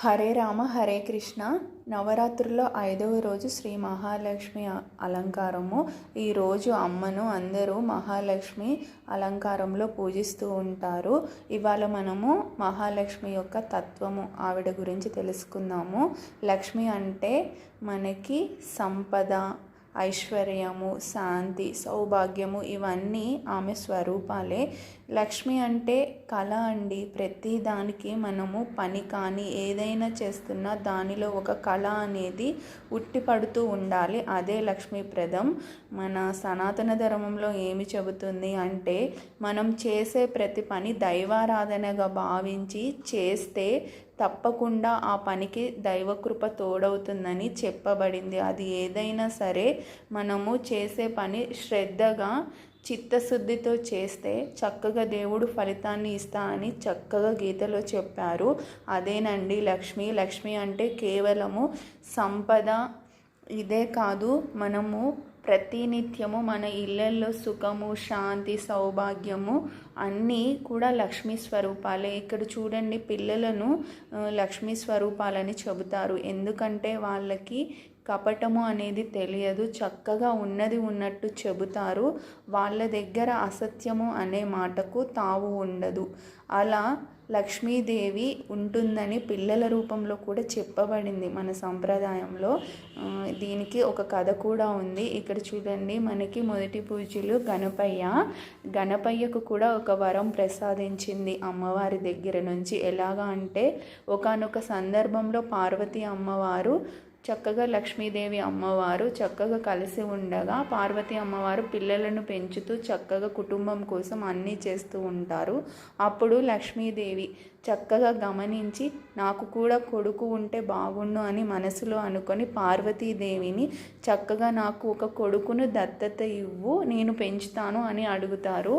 హరే రామ హరే కృష్ణ. నవరాత్రుల్లో ఐదవ రోజు శ్రీ మహాలక్ష్మి అలంకారము. ఈరోజు అమ్మను అందరూ మహాలక్ష్మి అలంకారంలో పూజిస్తూ ఉంటారు. ఇవాళ మనము మహాలక్ష్మి యొక్క తత్వము ఆవిడ గురించి తెలుసుకుందాము. లక్ష్మి అంటే మనకి సంపద ఐశ్వర్యము శాంతి సౌభాగ్యము ఇవన్నీ ఆమె స్వరూపాలే. లక్ష్మి అంటే కళ అండి. ప్రతి దానికి మనము పని కానీ ఏదైనా చేస్తున్నా దానిలో ఒక కళ అనేది ఉట్టిపడుతూ ఉండాలి. అదే లక్ష్మీప్రదం మన సనాతన ధర్మంలో ఏమి చెబుతుంది అంటే మనం చేసే ప్రతి పని దైవారాధనగా భావించి చేస్తే తప్పకుండా ఆ పనికి దైవకృప తోడవుతుందని చెప్పబడింది. అది ఏదైనా సరే మనము చేసే పని శ్రద్ధగా చిత్తశుద్ధితో చేస్తే చక్కగా దేవుడు ఫలితాన్ని ఇస్తా అని చక్కగా గీతలో చెప్పారు. అదేనండి లక్ష్మి. లక్ష్మి అంటే కేవలము సంపద ఇదే కాదు మనము ప్రతినిత్యము మన ఇళ్ళల్లో సుఖము శాంతి సౌభాగ్యము అన్నీ కూడా లక్ష్మీ స్వరూపాలే. ఇక్కడ చూడండి పిల్లలను లక్ష్మీ స్వరూపాలని చెబుతారు. ఎందుకంటే వాళ్ళకి కపటము అనేది తెలియదు. చక్కగా ఉన్నది ఉన్నట్టు చెబుతారు. వాళ్ళ దగ్గర అసత్యము అనే మాటకు తావు ఉండదు. అలా లక్ష్మీదేవి ఉంటుందని పిల్లల రూపంలో కూడా చెప్పబడింది మన సంప్రదాయంలో. దీనికి ఒక కథ కూడా ఉంది. ఇక్కడ చూడండి మనకి మొదటి పూజలు గణపయ్య. గణపయ్యకు కూడా ఒక వరం ప్రసాదించింది అమ్మవారి దగ్గర నుంచి. ఎలాగా అంటే ఒకానొక సందర్భంలో పార్వతీ అమ్మవారు చక్కగా లక్ష్మీదేవి అమ్మవారు చక్కగా కలిసి ఉండగా పార్వతి అమ్మవారు పిల్లలను పెంచుతూ చక్కగా కుటుంబం కోసం అన్నీ చేస్తూ ఉంటారు. అప్పుడు లక్ష్మీదేవి చక్కగా గమనించి నాకు కూడా కొడుకు ఉంటే బాగుండు అని మనసులో అనుకొని పార్వతీదేవిని చక్కగా నాకు ఒక కొడుకును దత్తత ఇవ్వు నేను పెంచుతాను అని అడుగుతారు.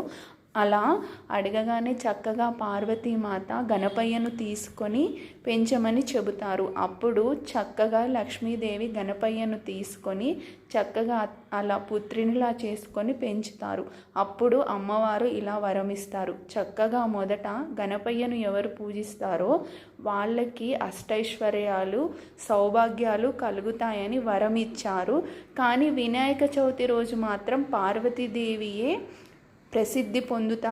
అలా అడగగానే చక్కగా పార్వతీమాత గణపయ్యను తీసుకొని పెంచమని చెబుతారు. అప్పుడు చక్కగా లక్ష్మీదేవి గణపయ్యను తీసుకొని చక్కగా అలా పుత్రినిలా చేసుకొని పెంచుతారు. అప్పుడు అమ్మవారు ఇలా వరమిస్తారు. చక్కగా మొదట గణపయ్యను ఎవరు పూజిస్తారో వాళ్ళకి అష్టైశ్వర్యాలు సౌభాగ్యాలు కలుగుతాయని వరం ఇచ్చారు కానీ వినాయక చవితి రోజు మాత్రం పార్వతీదేవియే ప్రసిద్ధి పొందుతాయి